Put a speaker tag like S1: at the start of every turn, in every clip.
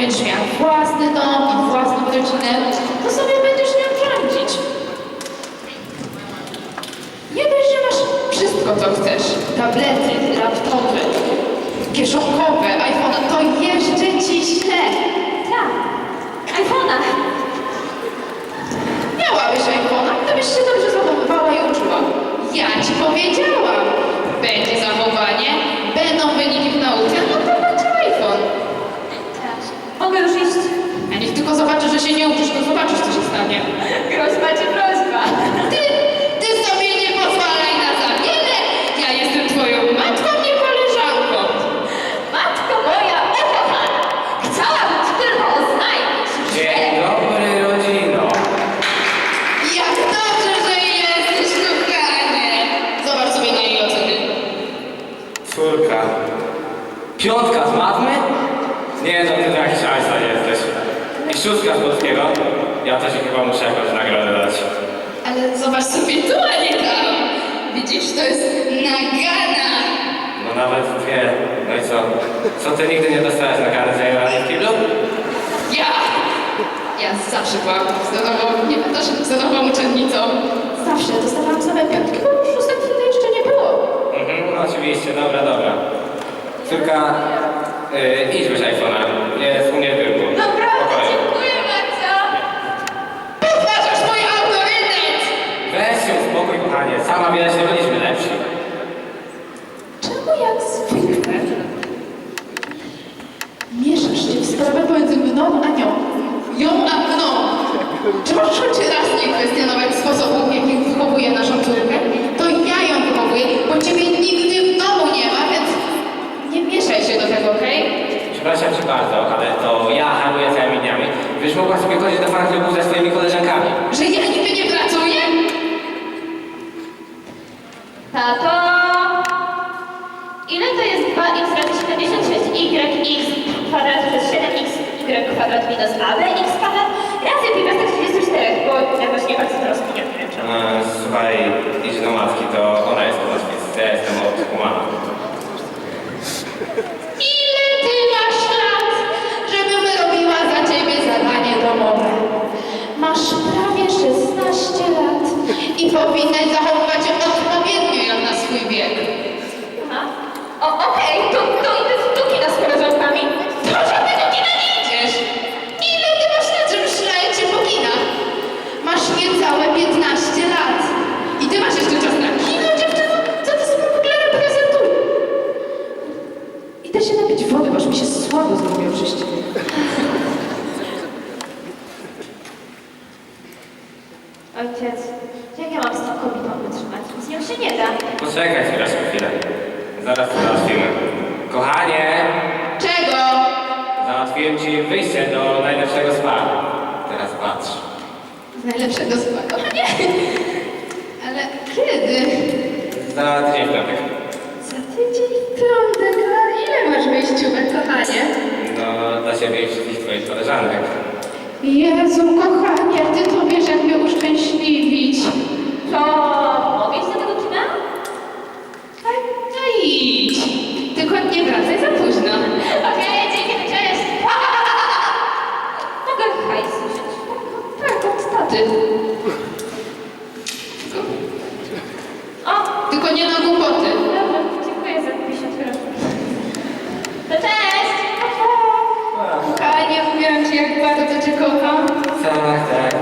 S1: będziesz miał własny dom i własną rodzinę, to sobie będziesz miał rządzić. Nie dość, że masz wszystko, co chcesz. Tablety, laptopy, kieszonkowe, iPhone, to jeszcze ci źle. nagana.
S2: No nawet dwie. No i co? Co ty nigdy nie dostałeś nagany za jebanie w kiblu?
S1: Ja! Ja zawsze byłam zadowolona, nie to, że zadowolona uczennicą. Zawsze dostawałam same piątki, bo już szóstek wtedy jeszcze nie było.
S2: Mhm, no oczywiście, dobra, dobra. Córka, yy, idź bez iPhone'a. Nie, nie był. panie, sama widać, że byliśmy lepsi.
S1: Czemu jak zwykle mieszasz się w sprawę pomiędzy mną a nią? Ją a mną! Czy możesz choć raz nie kwestionować sposobu, w jaki wychowuje naszą córkę? To ja ją wychowuję, bo ciebie nigdy w domu nie ma, więc nie mieszaj się do tego, okej?
S2: Przepraszam cię bardzo, ale to ja handluję całymi dniami. Wiesz, mogła sobie chodzić do parku ze swoimi koleżankami.
S1: Że ja nigdy nie brałam
S3: Tato, ile to jest 2x y razy 76yx kwadrat przez 7xy
S4: kwadrat minus abx kwadrat razy pi tak 34, bo ja właśnie bardzo rozpinam. Eee,
S2: no, słuchaj, idź do matki, to ona jest u nas, ja jestem
S4: Idę
S1: się napić wody, bo aż mi się słabo zrobiło przez ciebie.
S4: Ojciec, jak ja mam z tą kobietą wytrzymać? Z nią się nie da.
S2: Poczekaj chwilę, chwilę. Zaraz to załatwimy. Kochanie,
S1: Czego?
S2: załatwiłem ci wyjście do najlepszego spa. Teraz patrz.
S1: Z najlepszego spa, kochanie. Ale kiedy?
S2: Za tydzień w piątek.
S1: Wyjściówek, kochanie?
S2: No, dla ciebie i wszystkich twoich koleżanek.
S1: Jezu, kochanie, ty to wiesz, jak mnie uszczęśliwić.
S4: To mogę iść do tego kina?
S1: Tak, no idź. Tylko nie wracaj za późno.
S4: Okej, dzięki, cześć. Mogę hajs.
S1: Tak, od taty.
S4: O,
S1: Tylko nie na głupoty. Bardzo cię kocham.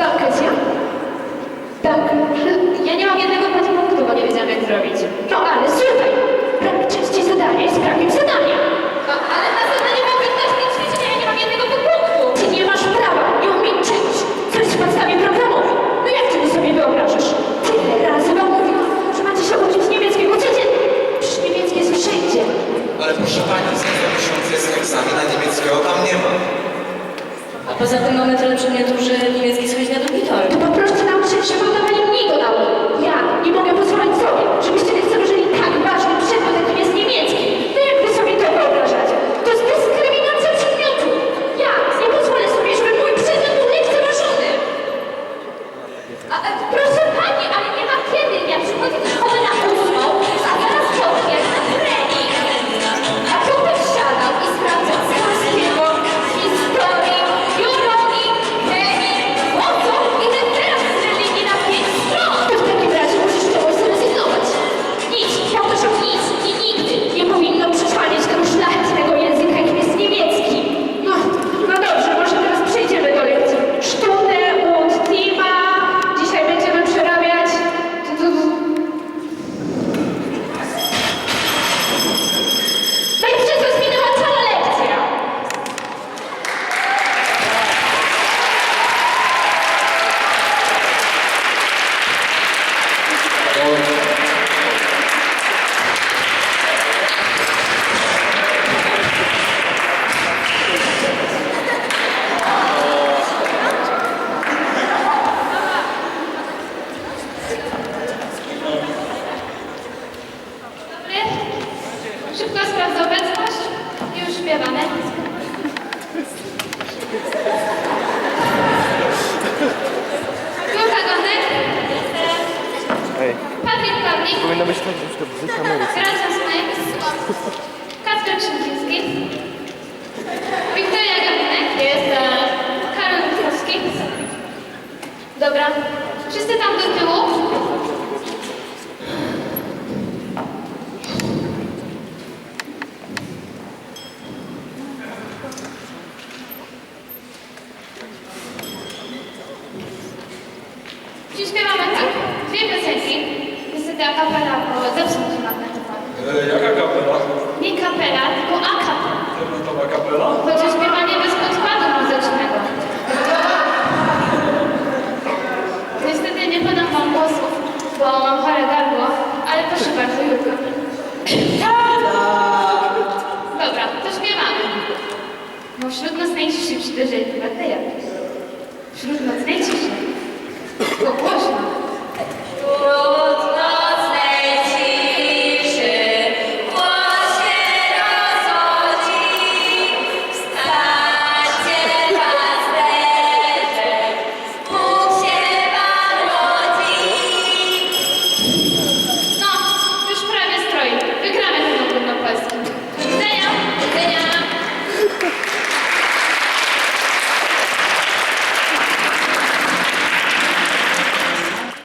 S5: Danke sehr. Danke.
S4: Ja nie mam jednego punktu, bo nie wiedziałam jak zrobić.
S5: No ale
S6: poza tym mamy tyle przedmiotów, że niemiecki schodzi na tor.
S5: To poproście nauczyć się podawania